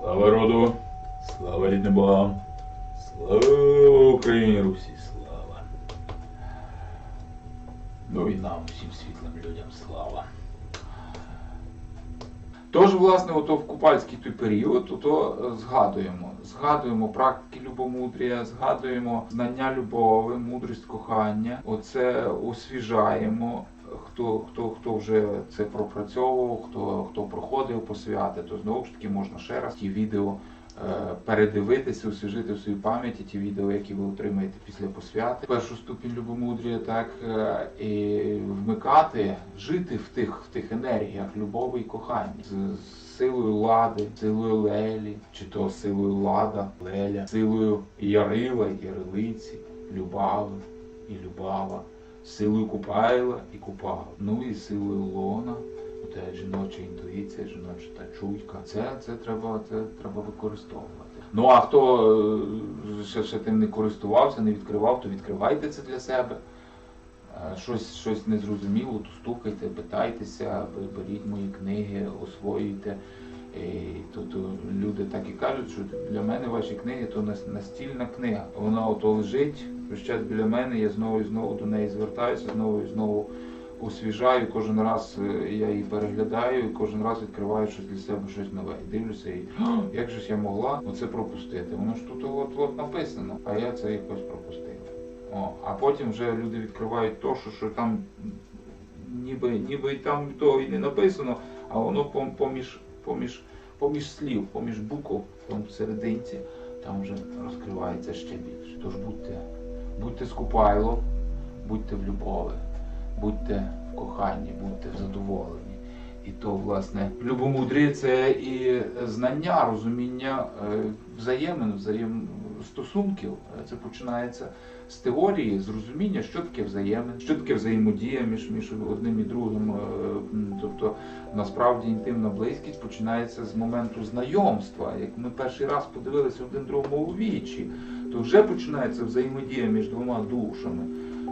Слава роду, слава рідним слава Україні, Русі, слава. Ну і нам, всім світлим людям, слава. Тож, власне, ото в купальський той період, ото е, згадуємо. Згадуємо практики любомудрія, згадуємо знання любові, мудрість кохання. Оце освіжаємо. Хто, хто, хто вже це пропрацьовував, хто, хто проходив посвяти, то знову ж таки можна ще раз ті відео е, передивитися, освіжити в своїй пам'яті ті відео, які ви отримаєте після посвяти. Першу ступінь любомудрія, так е, і вмикати, жити в тих, в тих енергіях любові і кохання з, силою лади, силою лелі, чи то силою лада, леля, силою ярила, ярилиці, любави і любава, силою купайла і купала, ну і силою лона. Те жіноча інтуїція, жіноча та чуйка. Це, це треба, це треба використовувати. Ну а хто е, ще, ще тим не користувався, не відкривав, то відкривайте це для себе. Е, Щось, щось незрозуміло, то стукайте, питайтеся, беріть мої книги, освоюйте. І люди так і кажуть, що для мене ваші книги то настільна книга. Вона ото лежить весь біля мене, я знову і знову до неї звертаюся, знову і знову освіжаю, кожен раз е, я її переглядаю, і кожен раз відкриваю щось для себе, щось нове. І дивлюся, і як же ж я могла оце пропустити? Воно ж тут от, от написано, а я це якось пропустив. О, а потім вже люди відкривають то, що, що там ніби, ніби і там того і не написано, а воно пом- поміж, поміж, поміж слів, поміж букв, там всерединці, там вже розкривається ще більше. Тож будьте, будьте скупайло, будьте в любові, будьте в коханні, будьте в задоволенні. І то, власне, любомудрі це і знання, розуміння е, взаємин, взаєм стосунків. Це починається з теорії, з розуміння, що таке взаємин, що таке взаємодія між, між одним і другим. Е, Тобто, насправді інтимна близькість починається з моменту знайомства. Як ми перший раз подивилися один другому у вічі, то вже починається взаємодія між двома душами,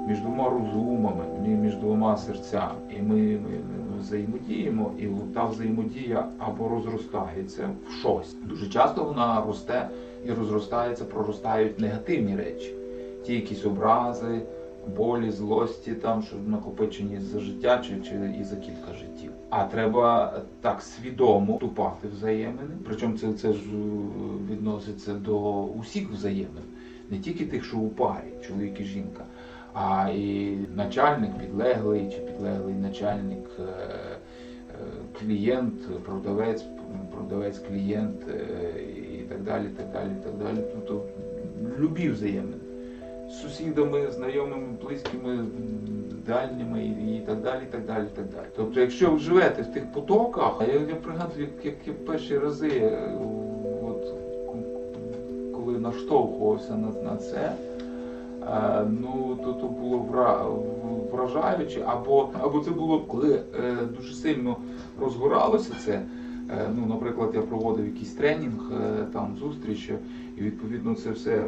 між двома розумами, між двома серцями. І ми, ми, ми взаємодіємо, і та взаємодія або розростається в щось. Дуже часто вона росте і розростається, проростають негативні речі, ті якісь образи, болі, злості, там що накопичені за життя чи, чи і за кілька життів. А треба так свідомо вступати взаємини. Причому це, це ж е, відноситься до усіх взаємин, не тільки тих, що у парі, чоловік і жінка, а і начальник, підлеглий чи підлеглий начальник, е, е, клієнт, продавець, продавець, клієнт і так далі, так далі, так далі. Тобто любі взаємини сусідами, знайомими, близькими, дальніми і, так далі, і так далі, і так далі. Тобто, якщо ви живете в тих потоках, я, я пригадую, як, я перші рази, е, от, коли наштовхувався на, на це, е, ну то, то було вра, вражаюче, або, або це було коли е, дуже сильно розгоралося це. Ну, наприклад, я проводив якийсь тренінг, там зустріч, і відповідно це все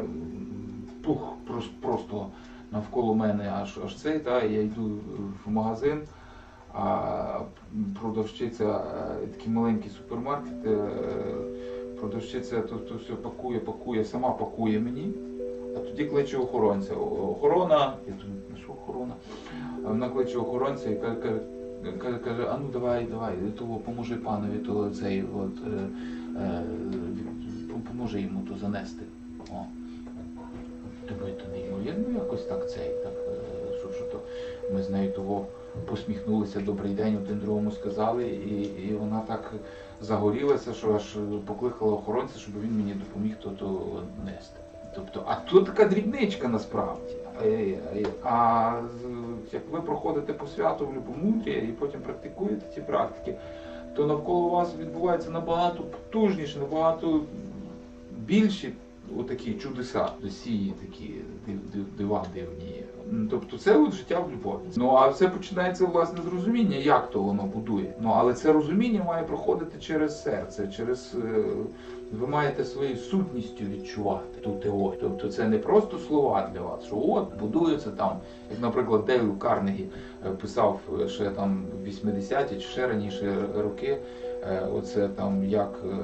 пух, просто навколо мене аж аж цей, та, я йду в магазин, а продавщиця, е, такий маленький супермаркет, е, продавщиця то, то все пакує, пакує, сама пакує мені, а тоді кличе охоронця. Охорона, я думаю, що охорона? Вона кличе охоронця і каже, каже, каже, а ну давай, давай, того поможи панові, то цей от, е, е, поможи йому то занести. Якось так цей, так, е, що, що то ми з нею того посміхнулися, добрий день, один другому сказали, і, і вона так загорілася, що аж покликала охоронця, щоб він мені допоміг то, то нести. Тобто, а тут така дрібничка насправді. А як ви проходите по святу в любомудрі і потім практикуєте ці практики, то навколо вас відбувається набагато потужніше, набагато більші отакі чудеса, досії такі див- див- дива дивні. Тобто це от життя в любові. Ну а все починається власне з розуміння, як то воно будує. Ну але це розуміння має проходити через серце, через е, ви маєте своєю сутністю відчувати ту теорію. Тобто це не просто слова для вас, що от будується там, як, наприклад, Дейл Карнегі е, писав е, ще там в 80-ті чи ще раніше роки. Е, оце там як е,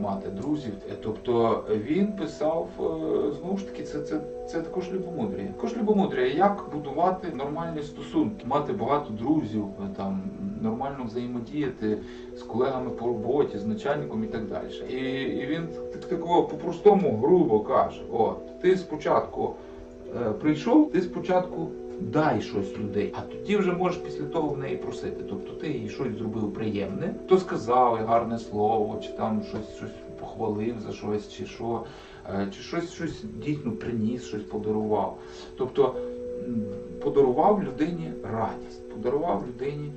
мати друзів. Е, Тобто він писав знову ж таки, це, це, це також любомудрія. Також любомудрія, як будувати нормальні стосунки, мати багато друзів, там нормально взаємодіяти з колегами по роботі, з начальником і так далі. І, і він так такого по-простому грубо каже: от ти спочатку прийшов, ти спочатку дай щось людей, а тоді вже можеш після того в неї просити. Тобто ти їй щось зробив приємне, то сказав гарне слово, чи там щось, щось похвалив за щось, чи що, е, чи щось, щось дійсно приніс, щось подарував. Тобто подарував людині радість, подарував людині.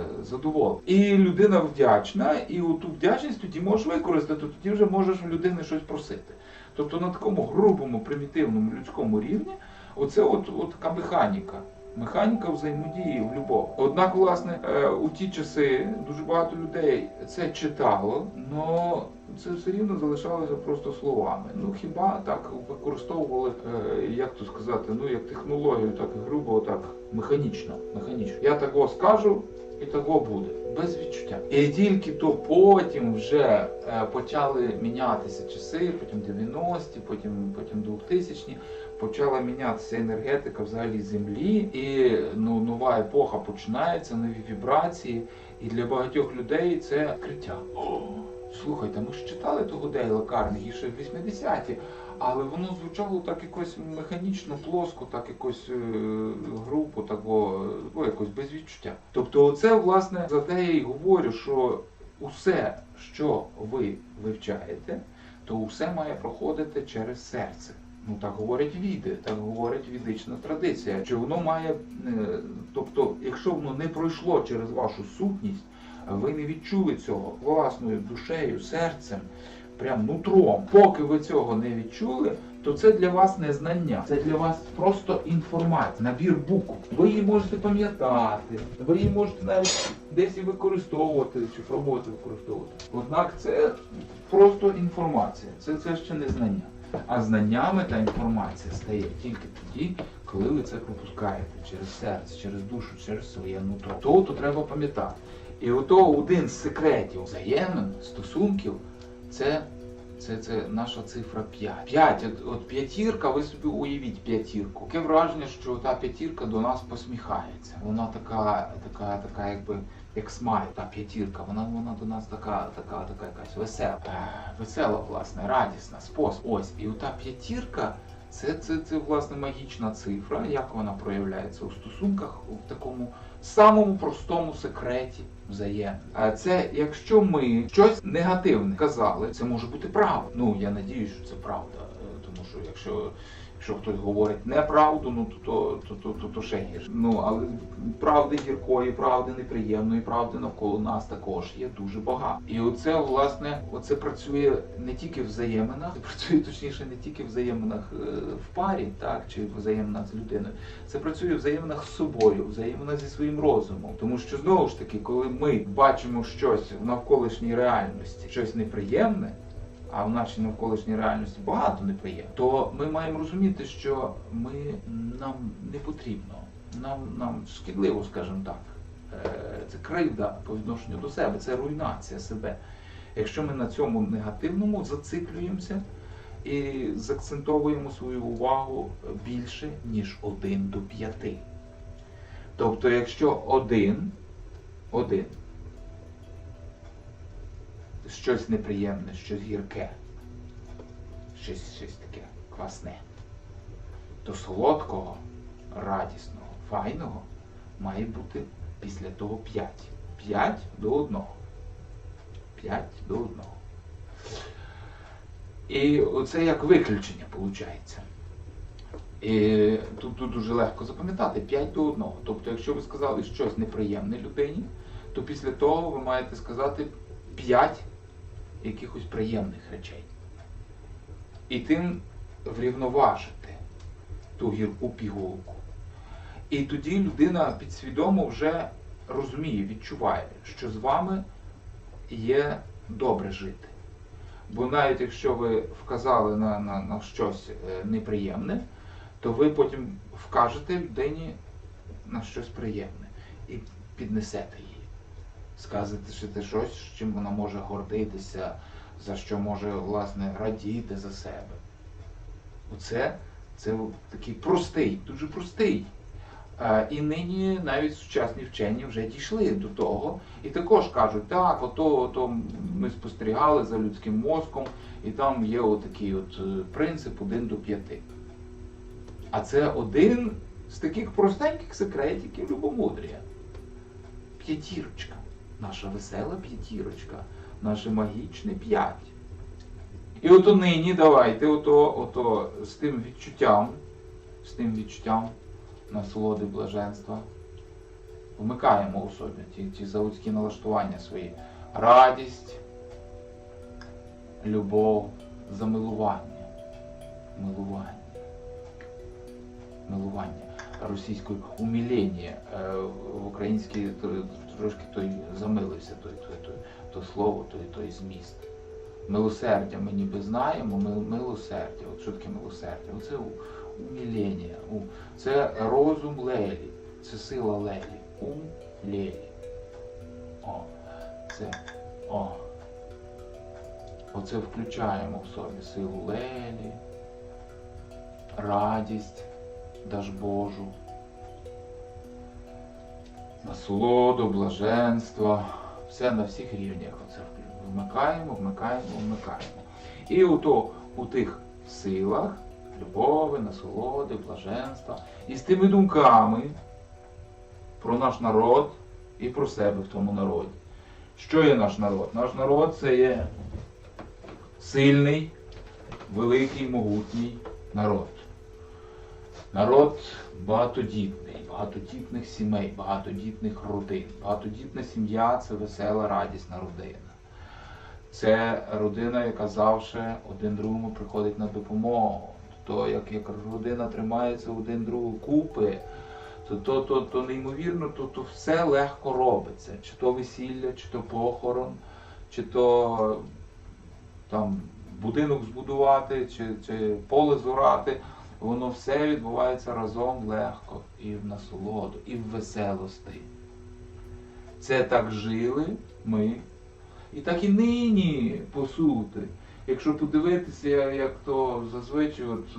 е, Задоволення. І людина вдячна, і ту вдячність тоді можеш використати, тоді вже можеш в людини щось просити. Тобто на такому грубому, примітивному людському рівні Оце от, от така механіка. Механіка взаємодії в любов. Однак, власне, е, у ті часи дуже багато людей це читало, але це все рівно залишалося просто словами. Ну хіба так використовували, е, як то сказати, ну як технологію, так грубо, так механічно. механічно. Я такого скажу, і того буде. Без відчуття. І тільки то потім вже е, почали мінятися часи, потім 90-ті, потім, потім 2000-ні почала мінятися енергетика взагалі землі, і ну, нова епоха починається, нові вібрації. І для багатьох людей це відкриття. Слухайте, ми ж читали того Дейла Карнегі ще в 80-ті, але воно звучало так якось механічно, плоско, так якось е, грубо, такого, ну, якось без відчуття. Тобто, це власне за те я й говорю, що усе, що ви вивчаєте, то усе має проходити через серце. Ну так говорять віди, так говорить відична традиція. Чи воно має, е, тобто, якщо воно не пройшло через вашу сутність, ви не відчули цього власною душею, серцем, прям нутром. Поки ви цього не відчули, то це для вас не знання, це для вас просто інформація, набір букв. Ви її можете пам'ятати, ви її можете навіть десь і використовувати чи пробувати використовувати. Однак це просто інформація, це, це ще не знання. А знаннями та інформація стає тільки тоді, коли ви це пропускаєте через серце, через душу, через своє нутро. То, то треба пам'ятати. І ото один з секретів взаємин, стосунків, це, це, це наша цифра 5. 5, от, от п'ятірка, ви собі уявіть п'ятірку. Таке враження, що та п'ятірка до нас посміхається. Вона така, така, така, якби. Як смайль, та п'ятірка, вона вона до нас така, така, така якась весела, весела, власне, радісна, спосіб. Ось, і ота п'ятірка, це, це, це власне магічна цифра, як вона проявляється у стосунках у такому самому простому секреті взаємин. А це якщо ми щось негативне казали, це може бути правда. Ну я надію, що це правда, е, тому що якщо. Якщо хтось говорить неправду, ну то то, то, то, то, ще гірше. Ну але правди гіркої, правди неприємної, правди навколо нас також є дуже багато. І оце власне, оце працює не тільки в взаєминах, працює точніше не тільки в взаєминах е, в парі, так чи в взаєминах з людиною. Це працює в взаєминах з собою, в взаєминах зі своїм розумом. Тому що знову ж таки, коли ми бачимо щось в навколишній реальності, щось неприємне а в нашій навколишній реальності багато неприємно, то ми маємо розуміти, що ми нам не потрібно, нам нам шкідливо, скажімо так. Е, Це кривда по відношенню до себе, це руйнація себе. Якщо ми на цьому негативному зациклюємося і закцентовуємо свою увагу більше, ніж один до п'яти. Тобто, якщо один, один щось неприємне, щось гірке, щось, щось таке квасне, то солодкого, радісного, файного має бути після того 5. 5 до 1. 5 до 1. І оце як виключення виходить. І тут, тут дуже легко запам'ятати 5 до 1. Тобто, якщо ви сказали щось неприємне людині, то після того ви маєте сказати 5 якихось приємних речей. І тим врівноважити ту гірку пігулку. І тоді людина підсвідомо вже розуміє, відчуває, що з вами є добре жити. Бо навіть якщо ви вказали на, на, на щось е, неприємне, то ви потім вкажете людині на щось приємне і піднесете її. Сказати щось, чим вона може гордитися, за що може, власне, радіти за себе. Оце це такий простий, дуже простий. І нині навіть сучасні вчені вже дійшли до того і також кажуть, так, ото, ото ми спостерігали за людським мозком, і там є отакий от е, принцип 1 до 5. А це один з таких простеньких секретиків любомудрія. П'ятірочка. Наша весела п'ятірочка, наше магічне п'ять. І ото нині давайте, ото, ото з тим відчуттям, з тим відчуттям насолоди блаженства. Вмикаємо у собі ті, ті заводські налаштування свої. Радість, любов, замилування. Милування. Милування. Російською умілення. Е, В українській трошки той замилився той, той, той, то слово, той, той зміст. Милосердя ми ніби знаємо, ми- милосердя. От що таке милосердя? Оце умілення. у- Це розум Лелі, це сила Лелі. Ум Лелі. О, це. О. Оце включаємо в собі силу Лелі, радість, даж Божу, насолоду, блаженство. Все на всіх рівнях. Оце вмикаємо, вмикаємо, вмикаємо. І ото у тих силах любові, насолоди, блаженства. І з тими думками про наш народ і про себе в тому народі. Що є наш народ? Наш народ це є сильний, великий, могутній народ. Народ багатодітний, багатодітних сімей, багатодітних родин. Багатодітна сім'я це весела, радісна родина. Це родина, яка завжди один другому приходить на допомогу. То як, як родина тримається один другу купи, то, то, то, то неймовірно, то, то все легко робиться. Чи то весілля, чи то похорон, чи то там будинок збудувати, чи, чи поле зорати. Воно все відбувається разом легко і в насолоду, і в веселості. Це так жили ми, і так і нині, по суті. Якщо подивитися, як то зазвичай, от, е,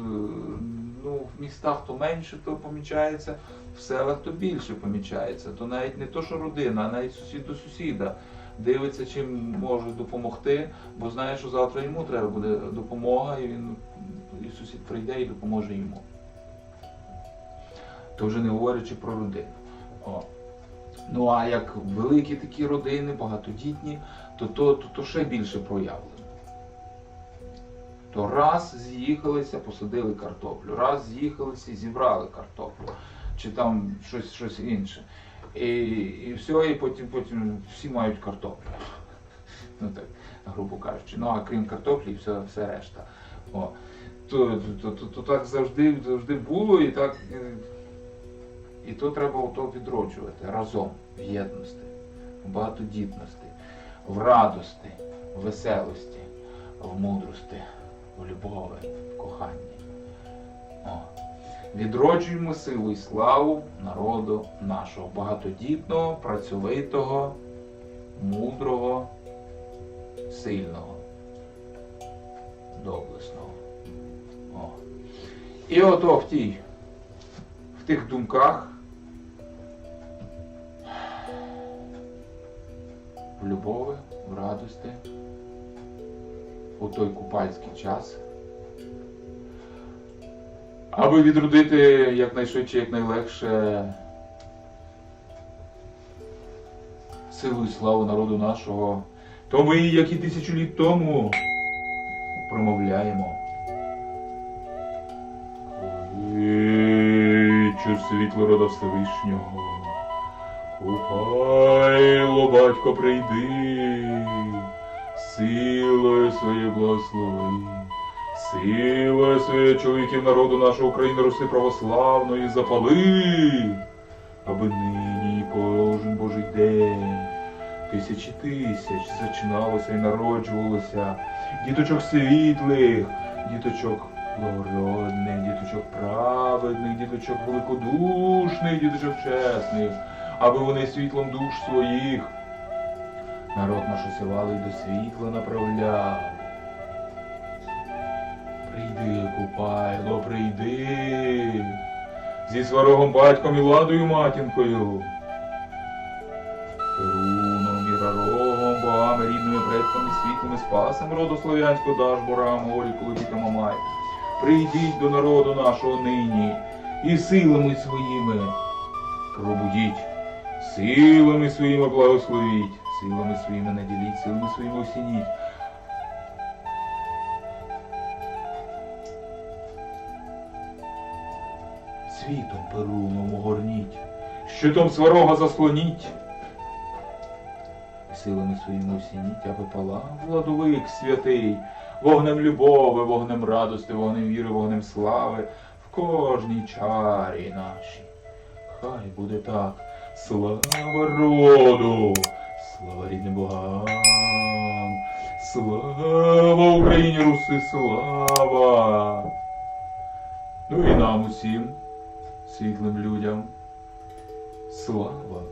ну, в містах то менше то помічається, в селах то більше помічається. То навіть не то, що родина, а навіть сусід до сусіда дивиться, чим може допомогти, бо знає, що завтра йому треба буде допомога, і він і сусід прийде і допоможе йому. То вже не говорячи про родину. О. Ну а як великі такі родини, багатодітні, то то, то, то ще більше проявлено. То раз з'їхалися, посадили картоплю, раз з'їхалися і зібрали картоплю, чи там щось, щось інше. І, і все, і потім, потім всі мають картоплю. Ну так, грубо кажучи. Ну а крім картоплі, все, все решта. О. То, то, то, то так завжди, завжди було, і так. е, І то треба ото відроджувати разом в єдності, в багатодітності, в радості, в веселості, в мудрості, в любові, в коханні. О. Відроджуємо силу і славу народу нашого багатодітного, працьовитого, мудрого, сильного, доблесного. О. І ото в тій, в тих думках, в любові, в радості, у той купальський час, аби відродити якнайшвидше, якнайлегше силу і славу народу нашого, то ми, як і тисячу літ тому, промовляємо. Кличу світло рода Всевишнього. Купайло, батько, прийди, силою своєю благослови, силою своєю чоловіків народу нашої України росли православної запали, аби нині кожен Божий день тисячі тисяч зачиналося і народжувалося. Діточок світлих, діточок благородних, діточок праведних, діточок великодушних, діточок чесних, аби вони світлом душ своїх. Народ наш усівалий до світла направляв. Купайло, прийди. Зі сварогом батьком і ладою матінкою. Перуном і рарогом, богами, рідними предками, світлими спасом роду слов'янського даж борам, горі, колодіка мамай. Прийдіть до народу нашого нині і силами своїми пробудіть, силами своїми благословіть, силами своїми наділіть, силами своїми осініть. Світом перуном огорніть, щитом сварога заслоніть. Силами своїми осініть, аби палав владовик святий, вогнем любови, вогнем радости, вогнем віри, вогнем слави в кожній чарі нашій. Хай буде так. Слава роду, слава рідним богам, слава Україні, Руси, слава. Ну і нам усім, світлим людям, слава